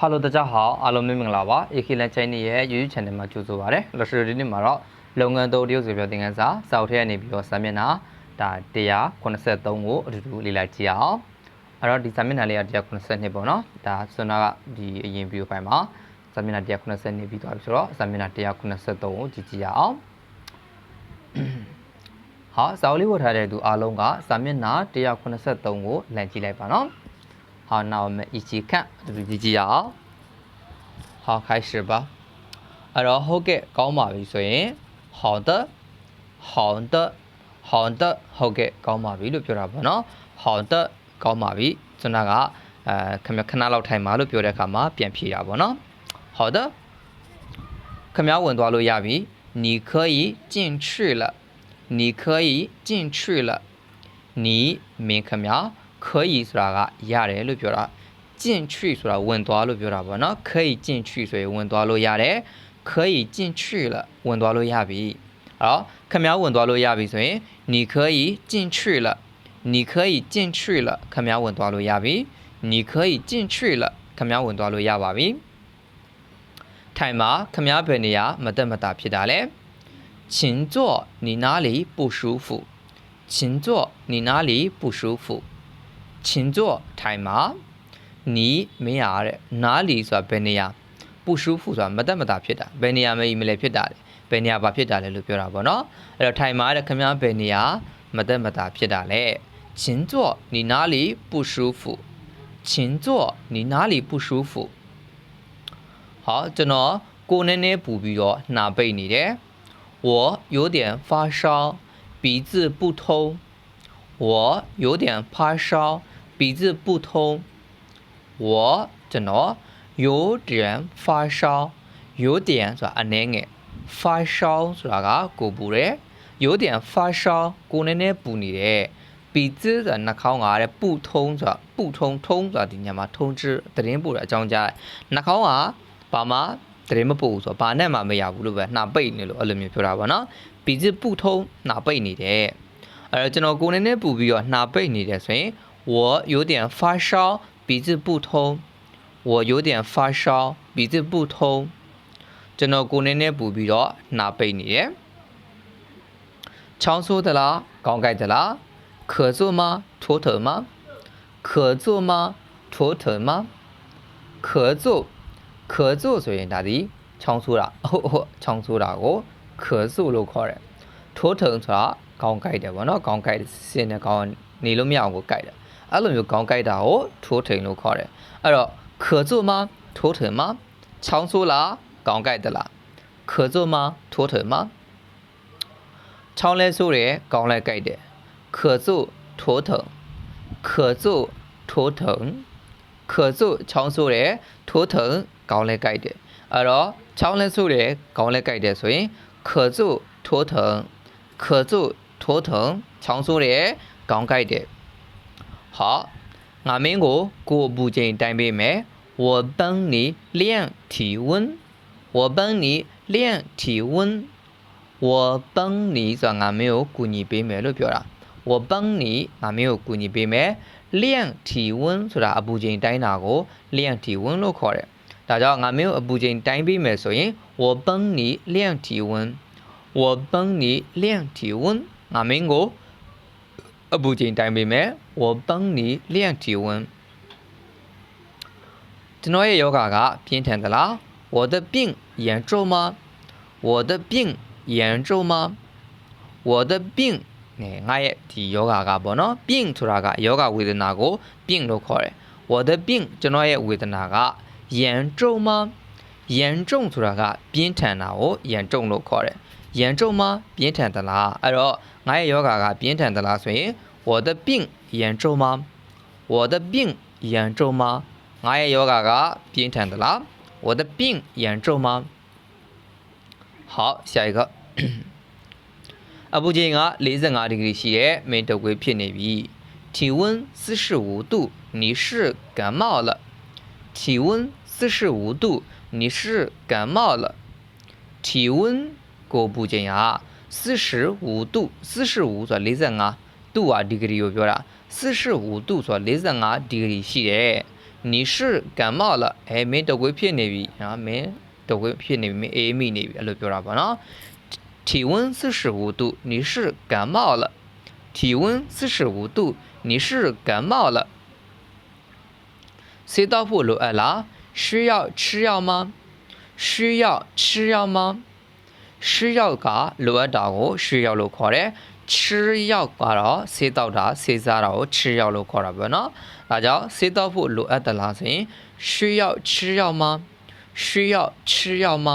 ဟာလိုတကြဟောင်းအားလုံးမင်္ဂလာပါ AK Land Channel ရဲ့ YouTube Channel မှာကြိုဆိုပါရစေ။လက်ရှိဒီနေ့မှာတော့လုပ်ငန်းသုံးတရုပ်ဆိုပြောသင်ခန်းစာစာအုပ်ထဲကနေပြီးတော့စာမျက်နှာဒါ183ကိုအတူတူလေ့လာကြည့်အောင်။အဲ့တော့ဒီစာမျက်နှာလေးက182ပေါ့နော်။ဒါဆွမ်းနာကဒီအရင် view file မှာစာမျက်နှာ182ပြီးသွားပြီဆိုတော့စာမျက်နှာ183ကိုကြည့်ကြည့်ရအောင်။ဟာစာအုပ်လေးဝတ်ထားတဲ့သူအားလုံးကစာမျက်နှာ183ကိုလမ်းကြည့်လိုက်ပါနော်။ 好，那我们一起看，这是几几啊？好，开始吧。啊，然后给高马尾所以好的，好的，好的，后给高马尾လို့ပြောတာပေါ့နော်။好的高马尾ဆိုတော့ကအဲခင်ဗျခဏလောက်ထိုင်ပါလို့ပြောတဲ့အခါမှာပြန်ဖြေတာပေါ့နော်။好的ခင်ဗျဝင်သွားလို့ရပြီ။你可以进去了。你可以进去了。你မင်းခင်ဗျ 可以ဆိုတာကရတယ်လို့ပြောတာ进去ဆိုတာဝင်သွားလို့ပြောတာပေါ့နော်可以进去ဆိုရင်ဝင်သွားလို့ရတယ်可以进去了ဝင်သွားလို့ရပြီအဲ့တော့ခင်ဗျားဝင်သွားလို့ရပြီဆိုရင်你可以进去了你可以进去了ခင်ဗျားဝင်သွားလို့ရပြီ你可以进去了ခင်ဗျားဝင်သွားလို့ရပါပြီထိုင်မှာခင်ဗျားဘယ်နေရာမတက်မတာဖြစ်တာလဲ请坐你哪里不舒服请坐你哪里不舒服 请坐ထိုင်မှာနီးမရတဲ့နားလီဆိုတာဘယ်နေရာပူရှုဖူဆိုတာမတက်မတာဖြစ်တာဘယ်နေရာမကြီးမလဲဖြစ်တာလဲဘယ်နေရာဘာဖြစ်တာလဲလို့ပြောတာပေါ့နော်အဲ့တော့ထိုင်မှာတဲ့ခင်ဗျားဘယ်နေရာမတက်မတာဖြစ်တာလဲ请坐你哪里不舒服请坐你哪里不舒服好ကျွန်တော်ကိုယ်နည်းနည်းပူပြီးတော့နှာပိတ်နေတယ်我有点发烧鼻子不通 我有点发烧鼻子不通我ကျွန်တော်有点发烧有点ဆိုတာအနည်းငယ်发烧ဆိုတာကကိုပူတယ်有点发烧ကိုနည်းနည်းပူနေတယ်鼻子ဆိုတာနှာခေါင်းကတဲ့ပူထုံးဆိုတာပူထုံထုံးဆိုတာဒီညမှာထုံးချသတင်းပို့တာအကြောင်းကြားတယ်နှာခေါင်းကဘာမှသတင်းမပို့ဘူးဆိုတော့ဘာနဲ့မှမရဘူးလို့ပဲနှာပိတ်နေလို့အဲ့လိုမျိုးပြောတာပေါ့နော်鼻子ပူထုံးနှာပိတ်နေတယ် အဲ့တော့ကျွန်တော်ကိုယ်နည်းနည်းပူပြီးတော့နှာပိတ်နေတယ်ဆိုရင်我有点发烧鼻子不通我有点发烧鼻子不通ကျွန်တော်ကိုယ်နည်းနည်းပူပြီးတော့နှာပိတ်နေတယ်ချောင်းဆိုးသလားကောင်းကြိုက်သလား咳嗽吗头疼吗咳嗽吗头疼吗咳嗽咳嗽ဆိုရင်ဒါဒီချောင်းဆိုးတာဟုတ်ဟုတ်ချောင်းဆိုးတာကို咳嗽လို့ခေါ်တယ် ထိုးထုံဆိုတာကောင်းကြိုက်တယ်ဗောနော်ကောင်းကြိုက်စင်နဲ့ကောင်းနေလို့မရအောင်ကိုကြိုက်တယ်အဲ့လိုမျိုးကောင်းကြိုက်တာကိုထိုးထုံလို့ခေါ်တယ်အဲ့တော့咳嗽吗ထိုးထုံ吗ချောင်းဆိုးလားကောင်းကြိုက်သလား咳嗽吗ထိုးထုံ吗ချောင်းလဲဆိုးတယ်ကောင်းလဲကြိုက်တယ်咳嗽ထိုးထုံ咳嗽ထိုးထုံ咳嗽ချောင်းဆိုးတယ်ထိုးထုံကောင်းလဲကြိုက်တယ်အဲ့တော့ချောင်းလဲဆိုးတယ်ကောင်းလဲကြိုက်တယ်ဆိုရင်咳嗽ထိုးထုံ 咳嗽ထိုးထုံချောင်းဆိုးတယ်ကောင်းကြိုက်တယ်好ငါမင်းကိုကိုအပူချိန်တိုင်းပေးမယ်我帮你量体温我帮你量体温我帮你ဆိုတာငါမင်းကိုကူညီပေးမယ်လို့ပြောတာ我帮你ငါမင်းကိုကူညီပေးမယ်量体温ဆိုတာအပူချိန်တိုင်းတာကို量体温လို့ခေါ်တယ်ဒါကြောင့်ငါမင်းကိုအပူချိန်တိုင်းပေးမယ်ဆိုရင်我帮你量体温 我帮你量体温ငါမင်းကိုအပူချိန်တိုင်းပေးမယ်我帮你量体温ကျွန်တော်ရဲ့ယောဂါကပြင်းထန်သလား我的病严重吗我的病严重吗我的病ねငါရဲ့ဒီယောဂါကပေါ့နော်病ဆိုတာကယောဂဝေဒနာကို病လို့ခေါ်တယ်我的病ကျွန်တော်ရဲ့ဝေဒနာက严重吗严重ဆိုတာကပြင်းထန်တာကို严重လို့ခေါ်တယ် 严重吗ပြင်းထန်သလားအဲ့တော့ငါရဲ့ယောဂါကပြင်းထန်သလားဆိုရင်我的病严重吗我的病严重吗ငါရဲ့ယောဂါကပြင်းထန်သလား我的病严重吗好下一个အပူချိန်က45ဒီဂရီရှိတဲ့မင်းတုပ်ကွေးဖြစ်နေပြီ体温45度你是感冒了体温45度你是感冒了体温 ကိုပူချိန်က45度45ဆိုတာ45度啊ဒီဂရီကိုပြောတာ45度ဆိုတာ45ဒီဂရီရှိတယ် 你是感冒了အဲမင်းတကွေးဖြစ်နေပြီနော်မင်းတကွေးဖြစ်နေပြီမင်းအေးမိနေပြီအဲ့လိုပြောတာပေါ့နော်体温四十五度你是感冒了体温四十五度你是感冒了ဆေးတော့ဖို့လိုအပ်လား需要吃药吗需要吃药吗 需要ကလိုအပ်တာကို需要လို့ခေါ်တယ်吃药ကတော့ဆေးတော့တာဆေးစားတာကို吃药လို့ခေါ်တာပဲเนาะဒါကြောင့်ဆေးတော့ဖို့လိုအပ်သလားဆိုရင်需要吃药吗需要吃药吗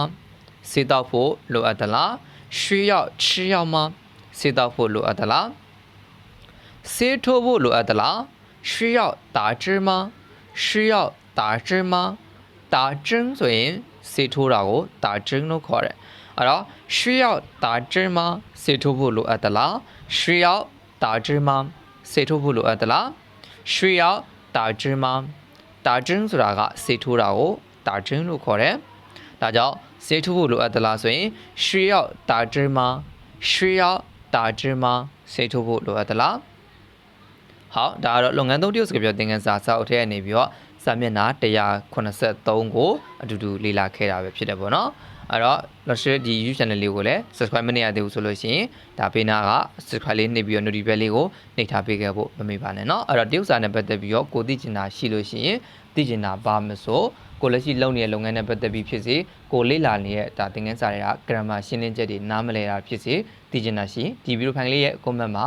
ဆေးတော့ဖို့လိုအပ်သလား需要吃药吗ဆေးတော့ဖို့လိုအပ်သလားဆေးထိုးဖို့လိုအပ်သလား需要打针吗需要打针吗打针ဆိုရင်ဆေးထိုးတာကို打针လို့ခေါ်တယ် အဲ့တော့需要打针吗ဆေးထိုးဖို့လိုအပ်သလား需要打针吗ဆေးထိုးဖို့လိုအပ်သလား需要打针吗打针ဆိုတာကဆေးထိုးတာကို打针လို့ခေါ်တယ်ဒါကြောင့်ဆေးထိုးဖို့လိုအပ်သလားဆိုရင်需要打针吗需要打针吗ဆေးထိုးဖို့လိုအပ်သလားဟောဒါကတော့လုပ်ငန်းသုံးတရုပ်စကားပြောသင်ခန်းစာစာအုပ်ထဲကနေပြီးတော့ စာမျက်နှာ183ကိုအတူတူလေ့လာခဲ့တာပဲဖြစ်တယ်ပေါ့နော်အဲ့တော့ Lush ဒီ YouTube channel လေးကိုလည်း subscribe မနေရသေးဘူးဆိုလို့ရှိရင်ဒါပေးနာက subscribe လေးနှိပ်ပြီးတော့ notification လေးကိုနှိပ်ထားပေးခဲ့ဖို့မမေ့ပါနဲ့เนาะအဲ့တော့တရုပ်စာနဲ့ပတ်သက်ပြီးတော့ကိုသိချင်တာရှိလို့ရှိရင်သိချင်တာပါမဆိုကိုလက်ရှိလုပ်နေတဲ့လုပ်ငန်းနဲ့ပတ်သက်ပြီးဖြစ်စေကိုလေ့လာနေတဲ့ဒါသင်ခန်းစာတွေက grammar ရှင်းလင်းချက်တွေနားမလည်တာဖြစ်စေသိချင်တာရှိရင်ဒီဗီဒီယိုဖိုင်လေးရဲ့ comment မှာ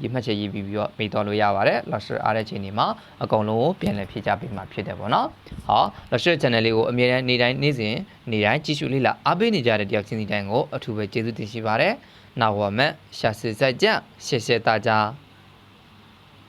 ရေးမှတ်ချက်ရေးပြီးပြီးတော့မေးတော်လို့ရပါတယ်။ Lusher အားတဲ့ချိန်ဒီမှာအကုန်လုံးကိုပြန်လည်ဖြည့်ချပေးမှာဖြစ်တယ်ပေါ့နော်။ဟော Lusher channel လေးကိုအမြဲတမ်းနေ့တိုင်းနေ့စဉ်နေ့တိုင်းကြည့်ရှုလေ့လာအားပေးနေကြတဲ့တယောက်ချင်းစီတိုင်းကိုအထူးပဲကျေးဇူးတင်ရှိပါတယ်။နောက်ဝါမဲ့ရှာစစ်စိုက်ကြရှေ့ရှေ့大家